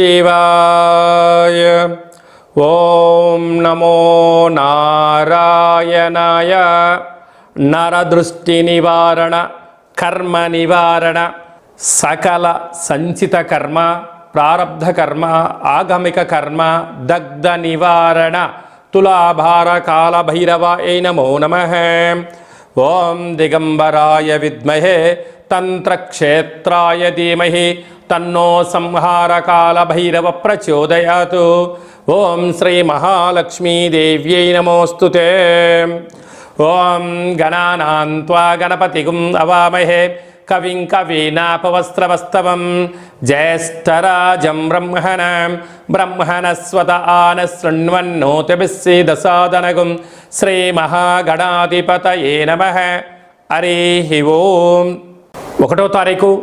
శివాయ ఓం నమో నారాయణాయ నరదృష్టి నివారణ కర్మ నివారణ సకల సంచిత కర్మ ప్రారబ్ధ కర్మ ఆగమిక కర్మ దగ్ధ నివారణ తులాభార కాల భైరవ ఏ నమో నమ ఓం దిగంబరాయ విద్మహే తంత్రక్షేత్రాయ ధీమహి తన్నో సంహార కాల భైరవ ప్రచోదయాత్ ఓం శ్రీ మహాలక్ష్మీదేవ్యై నమోస్తుతే ఓం గణానాన్వా గణపతి అవామహే. కవిం కవీనాపవస్త్రవస్తవం. జ్యేష్ఠరాజం బ్రహ్మణ. బ్రహ్మణస్వత ఆన శృణ్వన్నోతిభిస్సేదసాదనగుం శ్రీమహాగణాధిపతయే నమ. హరి ఓం. ఒకటో తారీఖు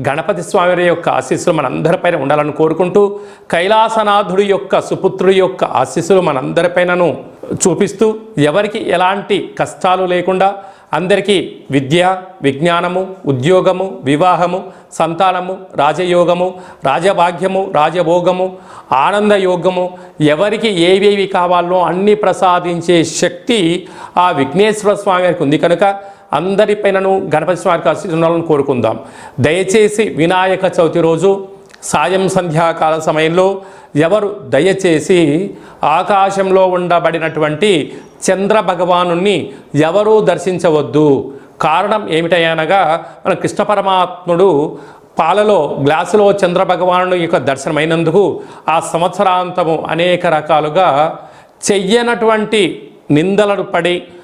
గణపతి స్వామి యొక్క ఆశీస్సులు మనందరిపైన ఉండాలని కోరుకుంటూ కైలాసనాథుడి యొక్క సుపుత్రుడి యొక్క ఆశీస్సులు మనందరిపైనను చూపిస్తూ ఎవరికి ఎలాంటి కష్టాలు లేకుండా అందరికీ విద్య విజ్ఞానము ఉద్యోగము వివాహము సంతానము రాజయోగము రాజభాగ్యము రాజభోగము ఆనందయోగము ఎవరికి ఏవేవి కావాలో అన్ని ప్రసాదించే శక్తి ఆ విఘ్నేశ్వర స్వామి వారికి ఉంది. కనుక అందరిపైనను గణపతి స్వామికి ఆశీర్వాదాలను కోరుకుందాం. దయచేసి వినాయక చవితి రోజు సాయం సంధ్యాకాల సమయంలో ఎవరు దయచేసి ఆకాశంలో ఉండబడినటువంటి చంద్ర భగవాను ఎవరూ దర్శించవద్దు. కారణం ఏమిటనగా మన కృష్ణ పరమాత్ముడు పాలలో గ్లాసులో చంద్ర భగవాను యొక్క దర్శనమైనందుకు ఆ సంవత్సరాంతము అనేక రకాలుగా చెయ్యనటువంటి నిందలను పడి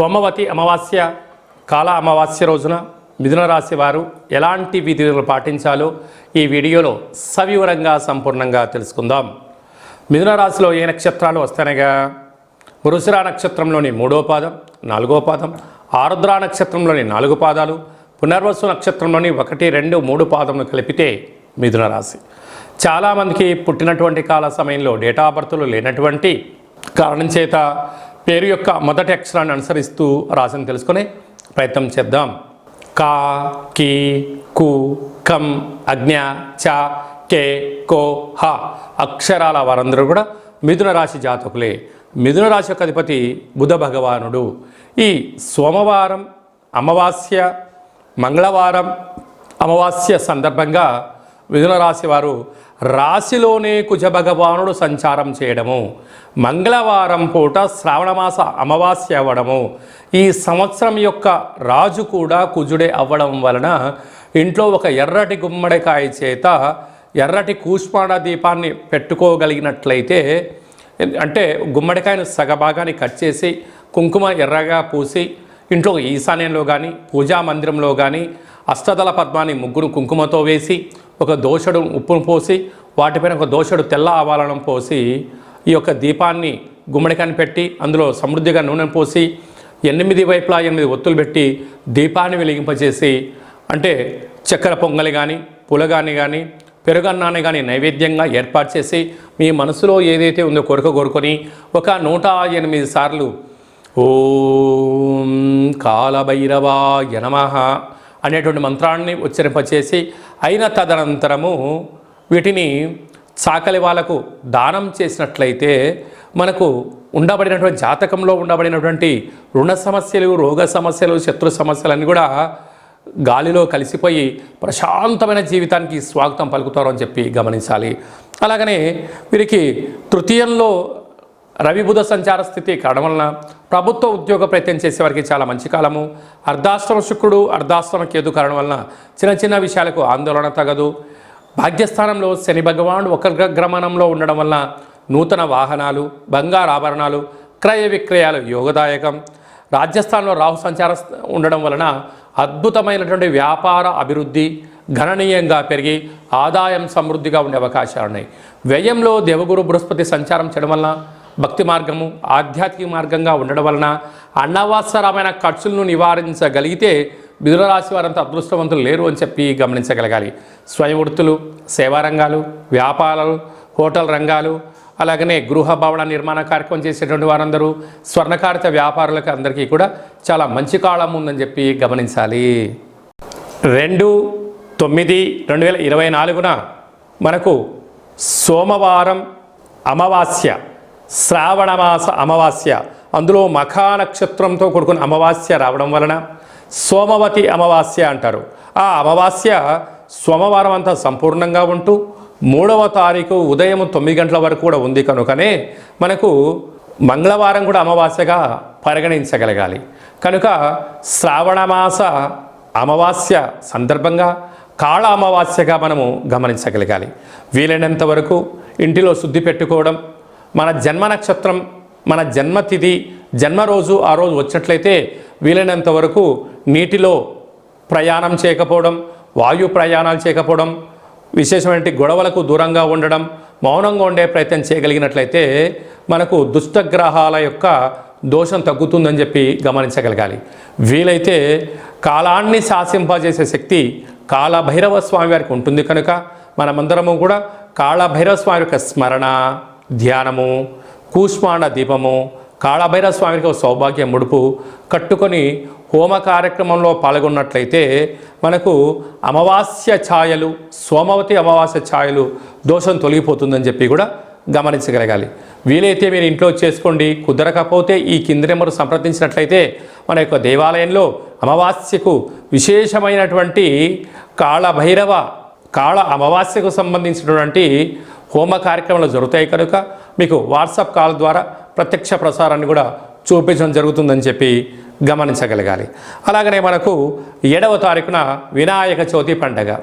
సోమవతి అమావాస్య కాల అమావాస్య రోజున మిథున రాశి వారు ఎలాంటి విధులు పాటించాలో ఈ వీడియోలో సవివరంగా సంపూర్ణంగా తెలుసుకుందాం. మిథున రాశిలో ఏ నక్షత్రాలు వస్తానగా వృషిర నక్షత్రంలోని మూడో పాదం నాలుగో పాదం ఆరుద్ర నక్షత్రంలోని నాలుగు పాదాలు పునర్వసు నక్షత్రంలోని ఒకటి రెండు మూడు పాదములు కలిపితే మిథున రాశి. చాలామందికి పుట్టినటువంటి కాల సమయంలో డేటా ఆఫ్ బర్త్లు లేనటువంటి కారణం చేత పేరు యొక్క మొదటి అక్షరాన్ని అనుసరిస్తూ రాసిన తెలుసుకునే ప్రయత్నం చేద్దాం. కా కి కు కం అజ్ఞ చ కే కో హ అక్షరాల వారందరూ కూడా మిథున రాశి జాతకులే. మిథున రాశి యొక్క అధిపతి బుధ భగవానుడు. ఈ సోమవారం అమావాస్య మంగళవారం అమావాస్య సందర్భంగా మిథున రాశి వారు రాశిలోనే కుజ భగవానుడు సంచారం చేయడము. మంగళవారం పూట శ్రావణమాస అమావాస్య అవ్వడము ఈ సంవత్సరం యొక్క రాజు కూడా కుజుడే అవ్వడం వలన ఇంట్లో ఒక ఎర్రటి గుమ్మడికాయ చేత ఎర్రటి కూష్మాణ దీపాన్ని పెట్టుకోగలిగినట్లయితే అంటే గుమ్మడికాయను సగభాగాన్ని కట్ చేసి కుంకుమ ఎర్రగా పూసి ఇంట్లో ఈశాన్యంలో కానీ పూజా మందిరంలో కానీ అష్టదళ పద్మాన్ని ముగ్గురు కుంకుమతో వేసి ఒక దోషడు ఉప్పును పోసి వాటిపైన ఒక దోషడు తెల్ల ఆవాలను పోసి ఈ యొక్క దీపాన్ని గుమ్మడికాన్ని పెట్టి అందులో సమృద్ధిగా నూనెను పోసి ఎనిమిది వైపులా ఎనిమిది ఒత్తులు పెట్టి దీపాన్ని వెలిగింపజేసి అంటే చక్కెర పొంగలి కానీ పులగాని కానీ పెరుగన్నాన్ని కానీ నైవేద్యంగా ఏర్పాటు చేసి మీ మనసులో ఏదైతే ఉందో కొరక కోరుకొని ఒక నూట ఎనిమిది సార్లు ఓం కాలభైరవాయ యనమహ అనేటువంటి మంత్రాన్ని ఉచ్చరింపచేసి అయిన తదనంతరము వీటిని చాకలి వాళ్ళకు దానం చేసినట్లయితే మనకు ఉండబడినటువంటి జాతకంలో ఉండబడినటువంటి రుణ సమస్యలు రోగ సమస్యలు శత్రు సమస్యలన్నీ కూడా గాలిలో కలిసిపోయి ప్రశాంతమైన జీవితానికి స్వాగతం పలుకుతారు అని చెప్పి గమనించాలి. అలాగనే వీరికి తృతీయంలో రవిబుధ సంచార స్థితి కావడం వలన ప్రభుత్వ ఉద్యోగ ప్రయత్నం చేసే వారికి చాలా మంచి కాలము. అర్ధాశ్రమ శుక్రుడు అర్ధాశ్రమ కేతు కారణం వలన చిన్న చిన్న విషయాలకు ఆందోళన తగదు. భాగ్యస్థానంలో శని భగవానుడు ఒక గ్రమణంలో ఉండడం వలన నూతన వాహనాలు బంగారు ఆభరణాలు క్రయ విక్రయాలు యోగదాయకం. రాజస్థాన్లో రాహు సంచార ఉండడం వలన అద్భుతమైనటువంటి వ్యాపార అభివృద్ధి గణనీయంగా పెరిగి ఆదాయం సమృద్ధిగా ఉండే అవకాశాలు ఉన్నాయి వ్యయంలో దేవగురు బృహస్పతి సంచారం చేయడం వలన భక్తి మార్గము ఆధ్యాత్మిక మార్గంగా ఉండడం వలన అన్నవాసరమైన ఖర్చులను నివారించగలిగితే మిథున రాశి వారంతా అదృష్టవంతులు లేరు అని చెప్పి గమనించగలగాలి. స్వయం వృత్తులు సేవారంగాలు వ్యాపారాలు హోటల్ రంగాలు అలాగనే గృహ భవన నిర్మాణ కార్యక్రమం చేసేటువంటి వారందరూ స్వర్ణకారిత వ్యాపారులకు అందరికీ కూడా చాలా మంచి కాలం ఉందని చెప్పి గమనించాలి. రెండు తొమ్మిది రెండు వేల ఇరవై నాలుగున మనకు సోమవారం అమావాస్య. శ్రావణమాస అమావాస్య. అందులో మఖా నక్షత్రంతో కూడుకున్న అమావాస్య రావడం వలన సోమవతి అమావాస్య అంటారు. ఆ అమావాస్య సోమవారం అంతా సంపూర్ణంగా ఉంటూ మూడవ తారీఖు ఉదయం తొమ్మిది గంటల వరకు కూడా ఉంది కనుకనే మనకు మంగళవారం కూడా అమావాస్యగా పరిగణించగలగాలి. కనుక శ్రావణమాస అమావాస్య సందర్భంగా కాళ అమావాస్యగా మనము గమనించగలగాలి. వీలైనంత వరకు ఇంటిలో శుద్ధి పెట్టుకోవడం మన జన్మ నక్షత్రం మన జన్మతిథి జన్మ రోజు ఆ రోజు వచ్చినట్లయితే వీలైనంత వరకు నీటిలో ప్రయాణం చేయకపోవడం వాయు ప్రయాణాలు చేయకపోవడం విశేషమైన గొడవలకు దూరంగా ఉండడం మౌనంగా ఉండే ప్రయత్నం చేయగలిగినట్లయితే మనకు దుష్టగ్రహాల యొక్క దోషం తగ్గుతుందని చెప్పి గమనించగలగాలి. వీలైతే కాలాన్ని శాసింపజేసే శక్తి కాళభైరవ స్వామి వారికి ఉంటుంది కనుక మనమందరము కూడా కాళభైరవ స్వామి యొక్క స్మరణ ధ్యానము కూష్మాండ దీపము కాళభైరవ స్వామికి ఒక సౌభాగ్య ముడుపు కట్టుకొని హోమ కార్యక్రమంలో పాల్గొన్నట్లయితే మనకు అమావాస్య ఛాయలు సోమవతి అమావాస్య ఛాయలు దోషం తొలగిపోతుందని చెప్పి కూడా గమనించగలగాలి. వీలైతే మీరు ఇంట్లో చేసుకోండి కుదరకపోతే ఈ కింది నెంబరు సంప్రదించినట్లయితే మన యొక్క దేవాలయంలో అమావాస్యకు విశేషమైనటువంటి కాళభైరవ కాళ అమావాస్యకు సంబంధించినటువంటి హోమ కార్యక్రమాలు జరుగుతాయి కనుక మీకు వాట్సాప్ కాల్ ద్వారా ప్రత్యక్ష ప్రసారాన్ని కూడా చూపించడం జరుగుతుందని చెప్పి గమనించగలగాలి. అలాగనే మనకు ఏడవ తారీఖున వినాయక చవితి పండగ.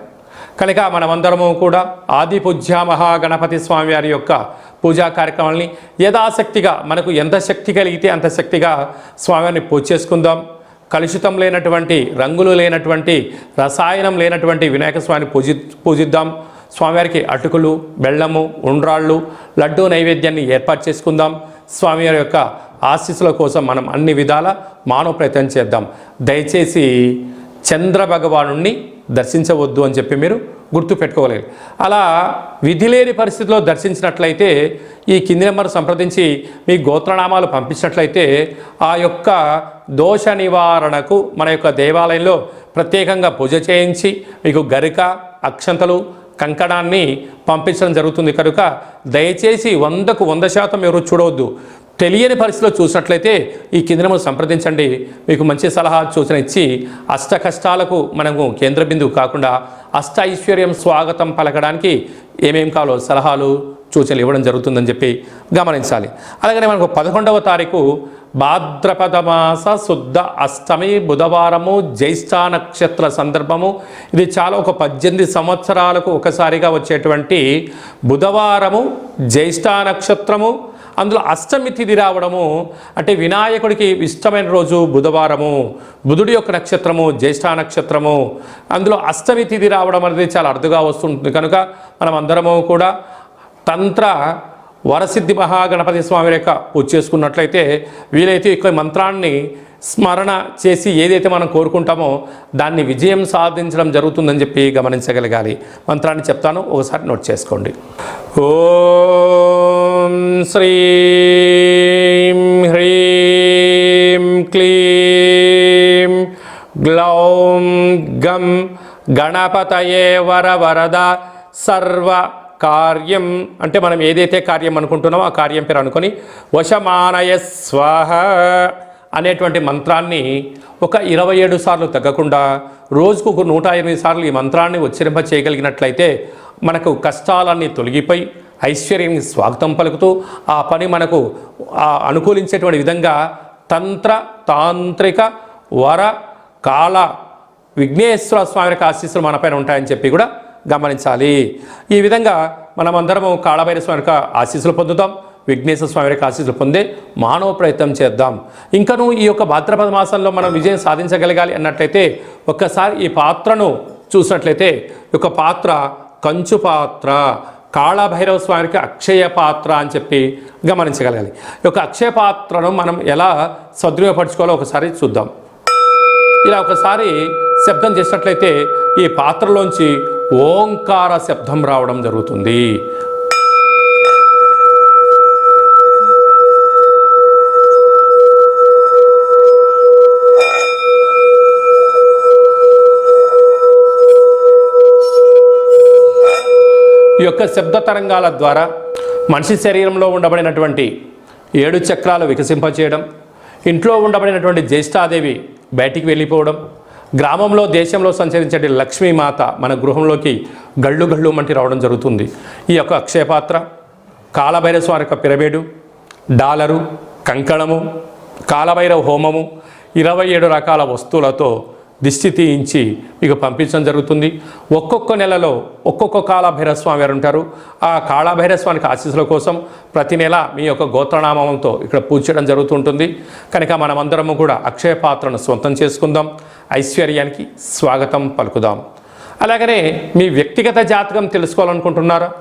కనుక మనమందరము కూడా ఆది పూజ్య మహాగణపతి స్వామి వారి యొక్క పూజా కార్యక్రమాలని యథాశక్తిగా మనకు ఎంత శక్తి కలిగితే అంత శక్తిగా స్వామివారిని పూజ చేసుకుందాం. కలుషితం లేనటువంటి రంగులు లేనటువంటి రసాయనం లేనటువంటి వినాయక స్వామిని పూజి పూజిద్దాం. స్వామివారికి అటుకులు బెల్లము ఉండ్రాళ్ళు లడ్డూ నైవేద్యాన్ని ఏర్పాటు చేసుకుందాం. స్వామివారి యొక్క ఆశీస్సుల కోసం మనం అన్ని విధాల మానవ ప్రయత్నం చేద్దాం. దయచేసి చంద్ర భగవాను దర్శించవద్దు అని చెప్పి మీరు గుర్తు పెట్టుకోగలిగారు అలా విధి లేని పరిస్థితిలో దర్శించినట్లయితే ఈ కింది నెంబర్ సంప్రదించి మీ గోత్రనామాలు పంపించినట్లయితే ఆ యొక్క దోష నివారణకు మన యొక్క దేవాలయంలో ప్రత్యేకంగా పూజ చేయించి మీకు గరిక అక్షంతలు కంకణాన్ని పంపించడం జరుగుతుంది. కనుక దయచేసి వందకు వంద శాతం ఎవరు చూడవద్దు. తెలియని పరిస్థితిలో చూసినట్లయితే ఈ కిందనము సంప్రదించండి. మీకు మంచి సలహా సూచన ఇచ్చి అష్ట కష్టాలకు మనము కేంద్ర బిందువు కాకుండా అష్ట ఐశ్వర్యం స్వాగతం పలకడానికి ఏమేం కావాలో సలహాలు సూచనలు ఇవ్వడం జరుగుతుందని చెప్పి గమనించాలి. అలాగనే మనకు పదకొండవ తారీఖు భాద్రపద మాస శుద్ధ అష్టమి బుధవారము జ్యేష్ఠ నక్షత్ర సందర్భము. ఇది చాలా ఒక పద్దెనిమిది సంవత్సరాలకు ఒకసారిగా వచ్చేటువంటి బుధవారము జ్యేష్ఠ నక్షత్రము అందులో అష్టమి తిథి రావడము అంటే వినాయకుడికి ఇష్టమైన రోజు బుధవారము బుధుడి యొక్క నక్షత్రము జ్యేష్ఠ నక్షత్రము. అందులో అష్టమి తిథి రావడం అనేది చాలా అరుదుగా వస్తుంటుంది. కనుక మనం అందరము కూడా తంత్ర వరసిద్ధి మహాగణపతి స్వామి యొక్క పూజ చేసుకున్నట్లయితే వీలైతే ఈ మంత్రాన్ని స్మరణ చేసి ఏదైతే మనం కోరుకుంటామో దాన్ని విజయం సాధించడం జరుగుతుందని చెప్పి గమనించగలగాలి. మంత్రాన్ని చెప్తాను ఒకసారి నోట్ చేసుకోండి. ఓం శ్రీం హ్రీం క్లీం గ్లౌం గం గణపతయే వర వరద సర్వ కార్యం అంటే మనం ఏదైతే కార్యం అనుకుంటున్నామో ఆ కార్యం పేరు అనుకొని వశమానయ స్వాహ అనేటువంటి మంత్రాన్ని ఒక ఇరవై ఏడు సార్లు తగ్గకుండా రోజుకు ఒక నూట ఎనిమిది సార్లు ఈ మంత్రాన్ని ఉచ్చరింప చేయగలిగినట్లయితే మనకు కష్టాలన్నీ తొలగిపోయి ఐశ్వర్యానికి స్వాగతం పలుకుతూ ఆ పని మనకు ఆ అనుకూలించేటువంటి విధంగా తంత్ర తాంత్రిక వర కాల విఘ్నేశ్వర స్వామి యొక్క ఆశీస్సులు మనపైన ఉంటాయని చెప్పి కూడా గమనించాలి. ఈ విధంగా మనమందరము కాళభైర స్వామి యొక్క ఆశీస్సులు పొందుతాం. విఘ్నేశ్వర స్వామి యొక్క ఆశీస్సులు పొందే మానవ ప్రయత్నం చేద్దాం. ఇంకను ఈ యొక్క భాద్రపద మాసంలో మనం విజయం సాధించగలగాలి అన్నట్లయితే ఒక్కసారి ఈ పాత్రను చూసినట్లయితే ఒక యొక్క పాత్ర కంచు పాత్ర కాళభైరవ స్వామికి అక్షయ పాత్ర అని చెప్పి గమనించగలగాలి. ఈ యొక్క అక్షయ పాత్రను మనం ఎలా సద్వినియోగపరచుకోవాలో ఒకసారి చూద్దాం. ఇలా ఒకసారి శబ్దం చేసినట్లయితే ఈ పాత్రలోంచి ఓంకార శబ్దం రావడం జరుగుతుంది. ఈ యొక్క శబ్ద తరంగాల ద్వారా మనిషి శరీరంలో ఉండబడినటువంటి ఏడు చక్రాలు వికసింపచేయడం ఇంట్లో ఉండబడినటువంటి జ్యేష్ఠాదేవి బయటికి వెళ్ళిపోవడం గ్రామంలో దేశంలో సంచరించే లక్ష్మీమాత మన గృహంలోకి గళ్ళు గళ్ళు మంటి రావడం జరుగుతుంది. ఈ యొక్క అక్షయపాత్ర కాలభైరస్వారి యొక్క పిరమిడు డాలరు కంకణము కాలభైరవ హోమము ఇరవై ఏడు రకాల వస్తువులతో దిష్టి తీయించి మీకు పంపించడం జరుగుతుంది. ఒక్కొక్క నెలలో ఒక్కొక్క కాలభైరస్వామి వారు ఉంటారు. ఆ కాళభైరస్వామికి ఆశీస్సుల కోసం ప్రతి నెల మీ యొక్క గోత్రనామంతో ఇక్కడ పూజ చేయడం జరుగుతుంటుంది కనుక మనమందరము కూడా అక్షయ పాత్రను సొంతం చేసుకుందాం. ఐశ్వర్యానికి స్వాగతం పలుకుదాం. అలాగనే మీ వ్యక్తిగత జాతకం తెలుసుకోవాలనుకుంటున్నారా?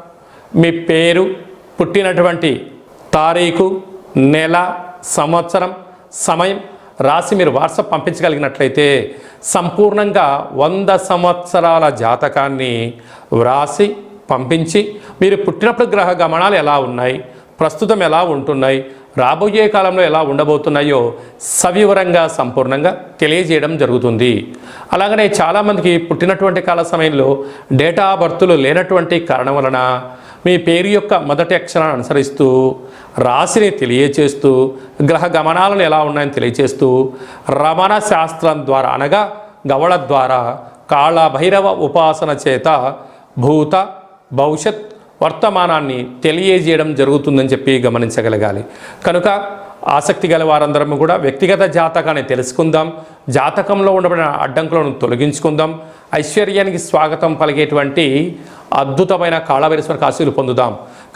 మీ పేరు పుట్టినటువంటి తారీఖు నెల సంవత్సరం సమయం రాసి మీరు వాట్సాప్ పంపించగలిగినట్లయితే సంపూర్ణంగా వంద సంవత్సరాల జాతకాన్ని వ్రాసి పంపించి మీరు పుట్టినప్పుడు గ్రహ గమనాలు ఎలా ఉన్నాయి? ప్రస్తుతం ఎలా ఉంటున్నాయి? రాబోయే కాలంలో ఎలా ఉండబోతున్నాయో సవివరంగా సంపూర్ణంగా తెలియజేయడం జరుగుతుంది. అలాగనే చాలామందికి పుట్టినటువంటి కాల సమయంలో డేటా బర్తులు లేనటువంటి కారణం వలన మీ పేరు యొక్క మొదటి అక్షరాన్ని అనుసరిస్తూ రాశిని తెలియచేస్తూ గ్రహ గమనాలను ఎలా ఉన్నాయని తెలియచేస్తూ రమణ శాస్త్రం ద్వారా అనగా గవళ ద్వారా కాళభైరవ ఉపాసన చేత భూత భవిష్యత్ వర్తమానాన్ని తెలియజేయడం జరుగుతుందని చెప్పి గమనించగలగాలి. కనుక ఆసక్తి గల వారందరం కూడా వ్యక్తిగత జాతకాన్ని తెలుసుకుందాం. జాతకంలో ఉండబడిన అడ్డంకులను తొలగించుకుందాం. ఐశ్వర్యానికి స్వాగతం పలిగేటువంటి అద్భుతమైన కాళభైరస్వర ఆశీలు పొందుదాం.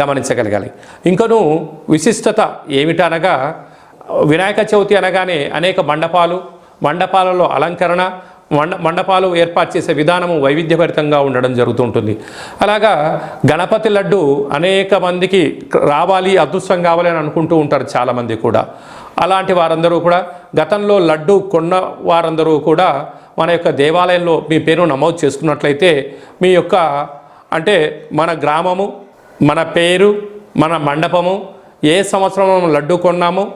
గమనించగలగాలి. ఇంకను విశిష్టత ఏమిటనగా వినాయక చవితి అనగానే అనేక మండపాలు మండపాలలో అలంకరణ మండ మండపాలు ఏర్పాటు చేసే విధానము వైవిధ్యభరితంగా ఉండడం జరుగుతుంటుంది. అలాగా గణపతి లడ్డు అనేక మందికి రావాలి అదృష్టం కావాలి అని అనుకుంటూ ఉంటారు చాలామంది కూడా. అలాంటి వారందరూ కూడా గతంలో లడ్డు కొన్న వారందరూ కూడా మన యొక్క దేవాలయంలో మీ పేరు నమోదు చేసుకున్నట్లయితే మీ యొక్క అంటే మన గ్రామము మన పేరు మన మండపము ఏ సంవత్సరం లడ్డు కొన్నాము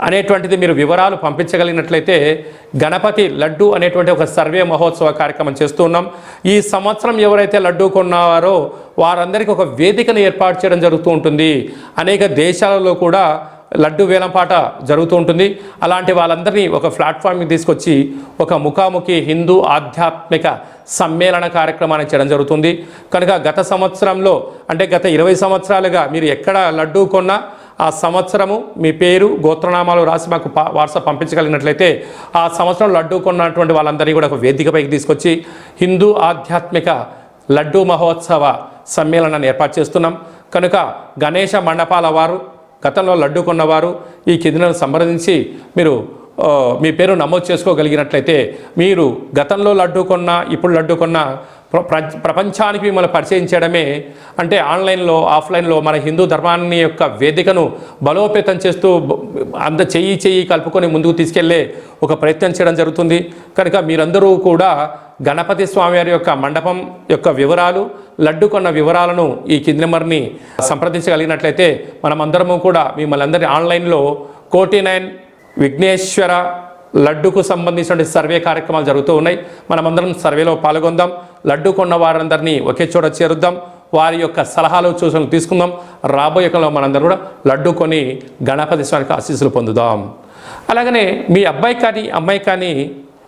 అనేటువంటిది మీరు వివరాలు పంపించగలిగినట్లయితే గణపతి లడ్డు అనేటువంటి ఒక సర్వే మహోత్సవ కార్యక్రమం చేస్తూ ఉన్నాం. ఈ సంవత్సరం ఎవరైతే లడ్డు కొన్నారో వారందరికీ ఒక వేదికను ఏర్పాటు చేయడం జరుగుతూ ఉంటుంది. అనేక దేశాలలో కూడా లడ్డు వేలంపాట జరుగుతూ ఉంటుంది. అలాంటి వాళ్ళందరినీ ఒక ప్లాట్ఫామ్కి తీసుకొచ్చి ఒక ముఖాముఖి హిందూ ఆధ్యాత్మిక సమ్మేళన కార్యక్రమాన్ని చేయడం జరుగుతుంది. కనుక గత సంవత్సరంలో అంటే గత ఇరవై సంవత్సరాలుగా మీరు ఎక్కడ లడ్డు కొన్నా ఆ సంవత్సరము మీ పేరు గోత్రనామాలు రాసి మాకు వార్స వాట్సాప్ పంపించగలిగినట్లయితే ఆ సంవత్సరం లడ్డు కొన్నటువంటి వాళ్ళందరినీ కూడా ఒక వేదికపైకి తీసుకొచ్చి హిందూ ఆధ్యాత్మిక లడ్డు మహోత్సవ సమ్మేళనాన్ని ఏర్పాటు చేస్తున్నాం. కనుక గణేష మండపాల వారు గతంలో లడ్డు కొన్నవారు ఈ కిందలను సంప్రదించి మీరు మీ పేరు నమోదు చేసుకోగలిగినట్లయితే మీరు గతంలో లడ్డు కొన్న ఇప్పుడు లడ్డు కొన్న ప్ర- ప్రపంచానికి మిమ్మల్ని పరిచయం చేయడమే అంటే ఆన్లైన్లో ఆఫ్లైన్లో మన హిందూ ధర్మాన్ని యొక్క వేదికను బలోపేతం చేస్తూ అంత చెయ్యి చెయ్యి కలుపుకొని ముందుకు తీసుకెళ్ళే ఒక ప్రయత్నం చేయడం జరుగుతుంది. కనుక మీరందరూ కూడా గణపతి స్వామివారి యొక్క మండపం యొక్క వివరాలు లడ్డు కొన్న వివరాలను ఈ కింది నెంబర్ని సంప్రదించగలిగినట్లయితే మనమందరము కూడా మిమ్మల్ని అందరి ఆన్లైన్లో కోటి నైన్ విఘ్నేశ్వర లడ్డుకు సంబంధించిన సర్వే కార్యక్రమాలు జరుగుతూ ఉన్నాయి. మనమందరం సర్వేలో పాల్గొందాం. లడ్డు కొన్న వారందరినీ ఒకే చోట చేరుద్దాం. వారి యొక్క సలహాలు సూచనలు తీసుకుందాం. రాబోయే కాలంలో మనందరం కూడా లడ్డు కొని గణపతి స్వామికి ఆశీస్సులు పొందుదాం. అలాగనే మీ అబ్బాయి కానీ అమ్మాయి కానీ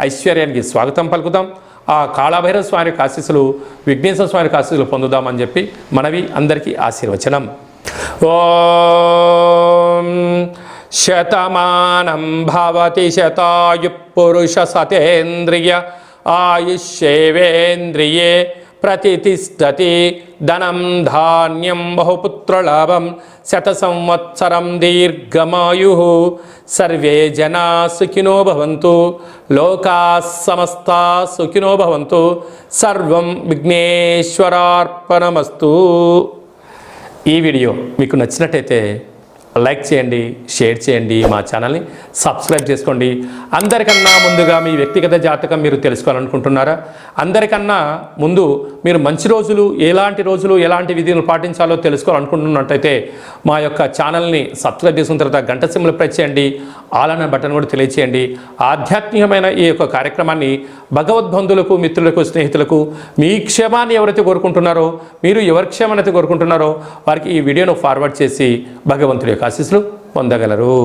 ఐశ్వర్యానికి స్వాగతం పలుకుదాం. ఆ కాళభైరవ స్వామి యొక్క ఆశీస్సులు విఘ్నేశ్వర స్వామి యొక్క ఆశీస్సులు పొందుదామని చెప్పి మనవి అందరికీ ఆశీర్వచనం. ఓం శతమానం భవతి శతాయు పురుష సతేంద్రియ ఆయుష్యేవేంద్రియే ప్రతిష్టతి ధనం ధాన్యం బహుపుత్రలాభం శత సంవత్సరం దీర్ఘమాయు. సర్వే జనా సుఖినో భవంతు లోకా సమస్తా సుఖినో భవంతు సర్వం విఘ్నేశ్వరార్పణమస్తు. ఈ వీడియో మీకు నచ్చినట్టయితే లైక్ చేయండి షేర్ చేయండి మా ఛానల్ని సబ్స్క్రైబ్ చేసుకోండి. అందరికన్నా ముందుగా మీ వ్యక్తిగత జాతకం మీరు తెలుసుకోవాలనుకుంటున్నారా? అందరికన్నా ముందు మీరు మంచి రోజులు ఎలాంటి రోజులు ఎలాంటి విధులు పాటించాలో తెలుసుకోవాలనుకుంటున్నట్టయితే మా యొక్క ఛానల్ని సబ్స్క్రైబ్ చేసుకున్న తర్వాత గంట సిమ్లు ప్రెస్ చేయండి. ఆల్ అన్న బటన్ కూడా తెలియచేయండి. ఆధ్యాత్మికమైన ఈ యొక్క కార్యక్రమాన్ని భగవద్బంధులకు మిత్రులకు స్నేహితులకు మీ క్షేమాన్ని ఎవరైతే కోరుకుంటున్నారో మీరు ఎవరి క్షేమాన్ని అయితే కోరుకుంటున్నారో వారికి ఈ వీడియోను ఫార్వర్డ్ చేసి భగవంతుడి ఆశీస్సులు పొందగలరు.